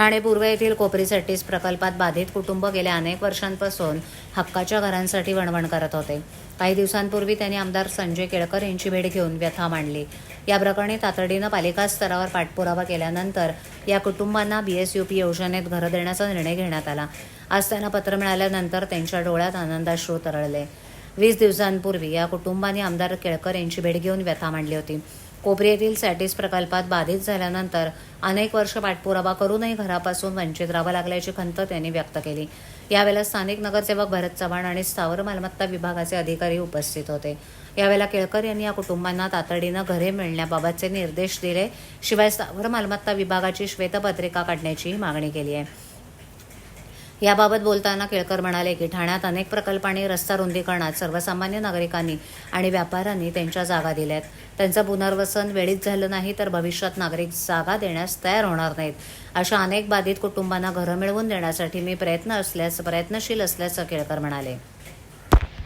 ठाणे पूर्व येथील कोपरी प्रकल्पात बाधित कुटुंब गेल्या अनेक वर्षांपासून हक्काच्या घरांसाठी वणवण करत होते. काही दिवसांपूर्वी त्यांनी आमदार संजय केळकर यांची भेट घेऊन व्यथा मांडली. या प्रकरणी तातडीनं पालिका स्तरावर पाठपुरावा केल्यानंतर या कुटुंबांना बीएसयूपी योजनेत घरं देण्याचा निर्णय घेण्यात आला. आज त्यांना पत्र मिळाल्यानंतर त्यांच्या डोळ्यात आनंदाश्रू तरळले. वीस दिवसांपूर्वी या कुटुंबाने आमदार केळकर यांची भेट घेऊन व्यथा मांडली होती. कोपरी येथील सॅटिस प्रकल्पात बाधित झाल्यानंतर अनेक वर्ष पाठपुरावा करूनही घरापासून वंचित राहावं लागल्याची खंत त्यांनी व्यक्त केली. यावेळेला स्थानिक नगरसेवक भरत चव्हाण आणि स्थावर मालमत्ता विभागाचे अधिकारी उपस्थित होते. यावेळेला केळकर यांनी या कुटुंबांना तातडीनं घरे मिळण्याबाबतचे निर्देश दिले. शिवाय स्थावर मालमत्ता विभागाची श्वेतपत्रिका काढण्याचीही मागणी केली आहे. याबाबत बोलताना केळकर म्हणाले की ठाण्यात अनेक प्रकल्पांनी रस्ता रुंदीकरणात सर्वसामान्य नागरिकांनी आणि व्यापाऱ्यांनी त्यांच्या जागा दिल्यात. त्यांचं पुनर्वसन वेळीच झालं नाही तर भविष्यात नागरिक जागा देण्यास तयार होणार नाहीत. अशा अनेक बाधित कुटुंबांना घरं मिळवून देण्यासाठी मी प्रयत्न असल्यास प्रयत्नशील असल्याचं केळकर म्हणाले.